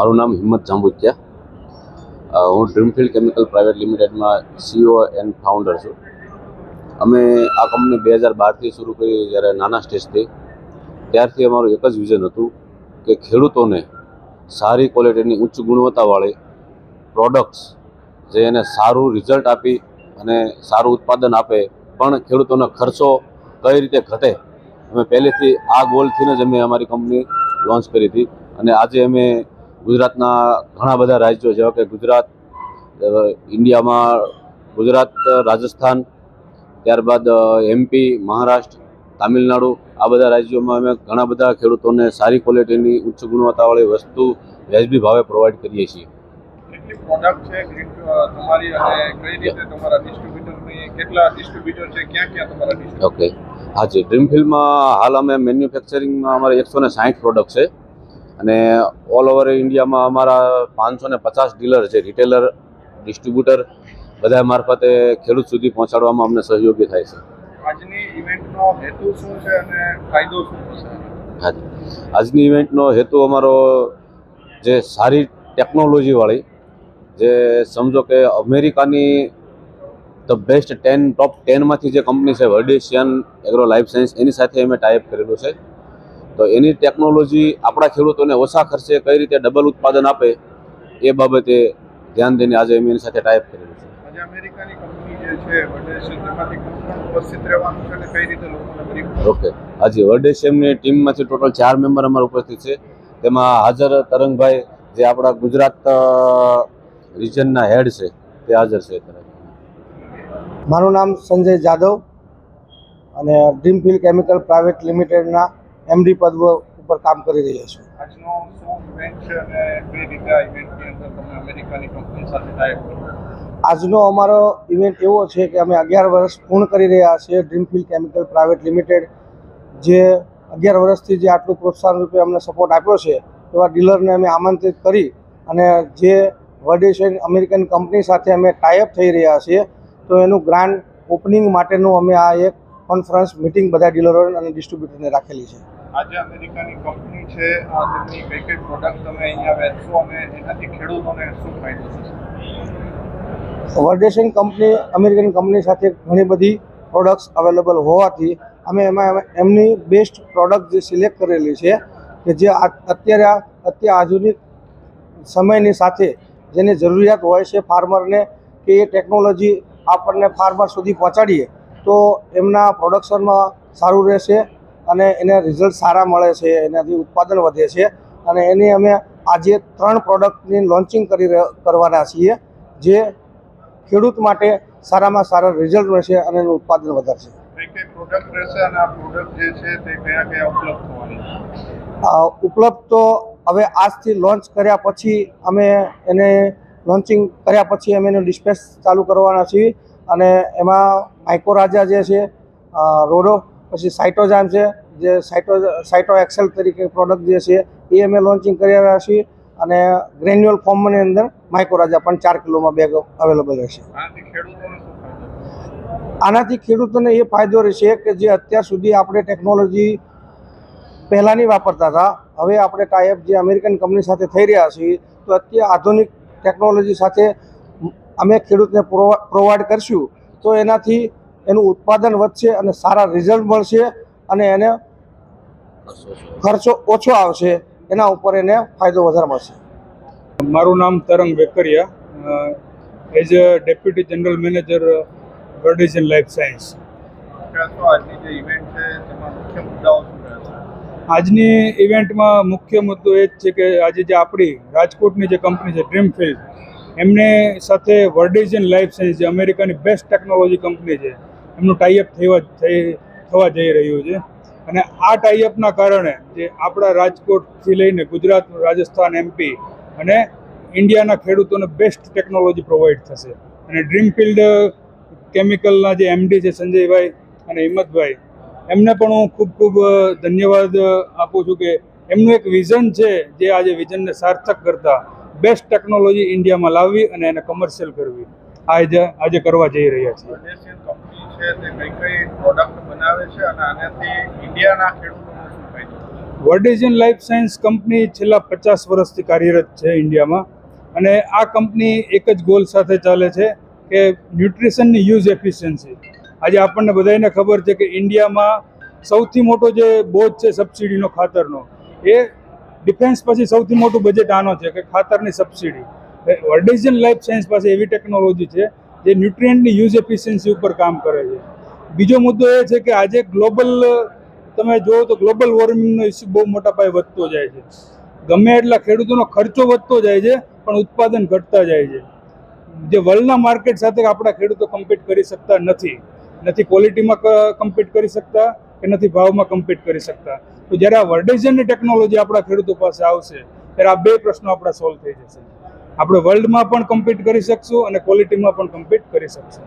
મારું નામ હિંમત જાંબુકિયા હું ડ્રીમફિલ્ડ કેમિકલ પ્રાઇવેટ લિમિટેડમાં સીઓ એન્ડ ફાઉન્ડર છું. અમે આ કંપની બે હજાર બારથી શરૂ કરી જ્યારે નાના સ્ટેજથી ત્યારથી અમારું એક જ વિઝન હતું કે ખેડૂતોને સારી ક્વોલિટીની ઉચ્ચ ગુણવત્તાવાળી પ્રોડક્ટ્સ જે એને સારું રિઝલ્ટ આપી અને સારું ઉત્પાદન આપે, પણ ખેડૂતોનો ખર્ચો કઈ રીતે ઘટે, અમે પહેલેથી આ ગોલથી જ અમે અમારી કંપની લોન્ચ કરી હતી. અને આજે અમે ગુજરાતના ઘણા બધા રાજ્યો જેવા કે ગુજરાત ઇન્ડિયામાં ગુજરાત રાજસ્થાન ત્યારબાદ એમપી મહારાષ્ટ્ર તામિલનાડુ આ બધા રાજ્યોમાં અમે ઘણા બધા ખેડૂતોને સારી ક્વોલિટીની ઉચ્ચ ગુણવત્તાવાળી વસ્તુ વ્યાજબી ભાવે પ્રોવાઈડ કરીએ છીએ. ઓકે. હા હાજી ડ્રીમફિલ્ડમાં હાલ અમે મેન્યુફેક્ચરિંગમાં અમારે એકસો ને સાહીઠ પ્રોડક્ટ છે. અને ઓલ ઓવર ઇન્ડિયામાં અમારા પાંચસો ને પચાસ ડીલર છે રિટેલર ડિસ્ટ્રીબ્યુટર બધા મારફતે ખેડૂત સુધી પહોંચાડવામાં અમને સહયોગી થાય છે. આજની ઇવેન્ટનો હેતુ શું છે અને ફાયદો શું થશે? હાજી આજની ઇવેન્ટનો હેતુ અમારો જે સારી ટેકનોલોજીવાળી જે સમજો કે અમેરિકાની ધ બેસ્ટ ટેન ટોપ ટેનમાંથી જે કંપની છે વર્ડેશિયન એગ્રો લાઈફ સાયન્સ એની સાથે અમે ટાઈપ કરેલું છે. તો એની ટેકનોલોજી આપણા ખેડૂતોને ઓછા ખર્ચે કઈ રીતે ડબલ ઉત્પાદન આપે એ બાબતે ધ્યાન દઈને આજે અમે એની સાથે ટાઈપ કરેલું છે. ઓકે. હાજી વર્ડેશિયમની ટીમમાંથી ટોટલ ચાર મેમ્બર અમારા ઉપસ્થિત છે. તેમાં હાજર તરંગભાઈ જે આપણા ગુજરાત રિજનના હેડ છે તે હાજર છે. મારું નામ સંજય જાદવ અને ડ્રીમફિલ કેમિકલ પ્રાઇવેટ લિમિટેડના એમડી પદ ઉપર કામ કરી રહ્યા છું. આજનો આજનો અમારો ઇવેન્ટ એવો છે કે અમે અગિયાર વર્ષ પૂર્ણ કરી રહ્યા છીએ ડ્રીમફિલ્ડ કેમિકલ પ્રાઇવેટ લિમિટેડ જે અગિયાર વર્ષથી જે આટલું પ્રોત્સાહન રૂપે અમને સપોર્ટ આપ્યો છે એવા ડીલરને અમે આમંત્રિત કરી અને જે વર્ડેશન અમેરિકન કંપની સાથે અમે ટાઈઅપ થઈ રહ્યા છીએ તો એનું ગ્રાન્ડ ઓપનિંગ માટેનું અમે આ એક કોન્ફરન્સ મિટિંગ બધા ડીલરો અને ડિસ્ટ્રીબ્યુટરને રાખેલી છે. આજે અમેરિકાની કંપની છે તેમની કઈ કઈ પ્રોડક્ટ તમે અહીંયા વેચશો અને એનાથી ખેડૂતોને શું ફાયદો થશે? વર્ડેશન કંપની, અમેરિકન કંપની સાથે ઘણી બધી પ્રોડક્ટ્સ અવેલેબલ હોવાથી અમે એમાં એમની બેસ્ટ પ્રોડક્ટ જે સિલેક્ટ કરેલી છે, કે જે અત્યારે અત્યારે આધુનિક સમયની સાથે જેની જરૂરિયાત હોય છે ફાર્મરને કે એ ટેકનોલોજી આપણને ફાર્મર સુધી પહોંચાડીએ, તો એમના પ્રોડક્શનમાં સારું રહેશે. અને એને રિઝલ્ટ સારા મળે છે એનાથી ઉત્પાદન વધે છે. અને એની અમે આજે ત્રણ પ્રોડક્ટની લોન્ચિંગ કરી કરવાના છીએ જે ખેડૂત માટે સારામાં સારા રિઝલ્ટ મળશે અને એનું ઉત્પાદન વધારશે. રહેશે ઉપલબ્ધ તો હવે આજથી લોન્ચ કર્યા પછી અમે એને લોન્ચિંગ કર્યા પછી અમે એનું ડિસ્પેચ ચાલુ કરવાના છીએ. અને એમાં માઇકોરાજા જે છે રોડો પછી સાઇટોજામ છે જે સાઇટો સાઇટો એક્સેલ તરીકે પ્રોડક્ટ જે છે એ અમે લોન્ચિંગ કરી રહ્યા છીએ અને ગ્રેન્યુઅલ ફોર્મની અંદર માઇક્રોરાજા પણ ચાર કિલોમાં બેગ અવેલેબલ રહેશે. આનાથી ખેડૂતોને એ ફાયદો રહેશે કે જે અત્યાર સુધી આપણે ટેકનોલોજી પહેલાંની વાપરતા હતા હવે આપણે ટાઈપ જે અમેરિકન કંપની સાથે થઈ રહ્યા છીએ તો અત્યારે આધુનિક ટેકનોલોજી સાથે અમે ખેડૂતને પ્રોવાઈડ કરશું. તો એનાથી એનું ઉત્પાદન વધશે અને સારા રિઝલ્ટ મળશે અને એને ખર્ચો ઓછો આવશે, એના ઉપર એને ફાયદો વધારે મળશે. મારું નામ Tarang Vekariya. As a deputy general manager Verdizen Life Science. આજની ઇવેન્ટમાં મુખ્ય મુદ્દો એ જ છે કે આજે જે આપણી રાજકોટની જે કંપની છે ડ્રીમફિલ્ડ એમને સાથે વર્ડિઝન લાઈફ સાયન્સ જે અમેરિકાની બેસ્ટ ટેકનોલોજી કંપની છે એમનું ટાઈઅપ થવા થવા જઈ રહ્યું છે. અને આ ટાઈઅપના કારણે જે આપણા રાજકોટથી લઈને ગુજરાત રાજસ્થાન એમપી અને ઇન્ડિયાના ખેડૂતોને બેસ્ટ ટેકનોલોજી પ્રોવાઈડ થશે. અને ડ્રીમફિલ્ડ કેમિકલના જે એમડી છે સંજયભાઈ અને હિંમતભાઈ, એમને પણ હું ખૂબ ખૂબ ધન્યવાદ આપું છું કે એમનું એક વિઝન છે જે આજે વિઝનને સાર્થક કરતા બેસ્ટ ટેકનોલોજી ઇન્ડિયામાં લાવવી અને એને કમર્શિયલ કરવી. આજે આજે કરવા જઈ રહ્યા છીએ. છે, તે કઈ કઈ પ્રોડક્ટ બનાવે છે અને આનાથી ઇન્ડિયાના ખેડૂતોને શું ફાયદો વર્ડિઝન લાઈફ સાયન્સ કંપની છેલ્લા પચાસ વર્ષથી કાર્યરત છે ઇન્ડિયામાં. અને આ કંપની એક જ ગોલ સાથે ચાલે છે કે ન્યુટ્રિશનની યુઝ એફિશિયન્સી આજે આપણને બધાને ખબર છે કે ઇન્ડિયામાં સૌથી મોટો જે બોજ છે સબસિડીનો ખાતરનો, એ ડિફેન્સ પછી સૌથી મોટું બજેટ આનો છે કે ખાતરની સબસિડી વર્ડિઝન લાઈફ સાયન્સ પાસે એવી ટેકનોલોજી છે જે ન્યુટ્રિયન્ટની યુઝ એફિશિયન્સી ઉપર કામ કરે છે. બીજો મુદ્દો એ છે કે આજે ગ્લોબલ, તમે જુઓ તો ગ્લોબલ વોર્મિંગનો ઇસ્યુ બહુ મોટા પાયે વધતો જાય છે. ગમે એટલા ખેડૂતોનો ખર્ચો વધતો જાય છે, પણ ઉત્પાદન ઘટતા જાય છે. જે વર્લ્ડના માર્કેટ સાથે આપણા ખેડૂતો કમ્પીટ કરી શકતા નથી. નથી ક્વોલિટીમાં કમ્પીટ કરી શકતા કે નથી ભાવમાં કમ્પીટ કરી શકતા. તો જ્યારે આ વર્ડેઝનની ટેકનોલોજી આપણા ખેડૂતો પાસે આવશે, ત્યારે આ બે પ્રશ્નો આપણા સોલ્વ થઈ જશે. આપણે વર્લ્ડમાં પણ કમ્પીટ કરી શકશું અને ક્વોલિટીમાં પણ કમ્પીટ કરી શકશું.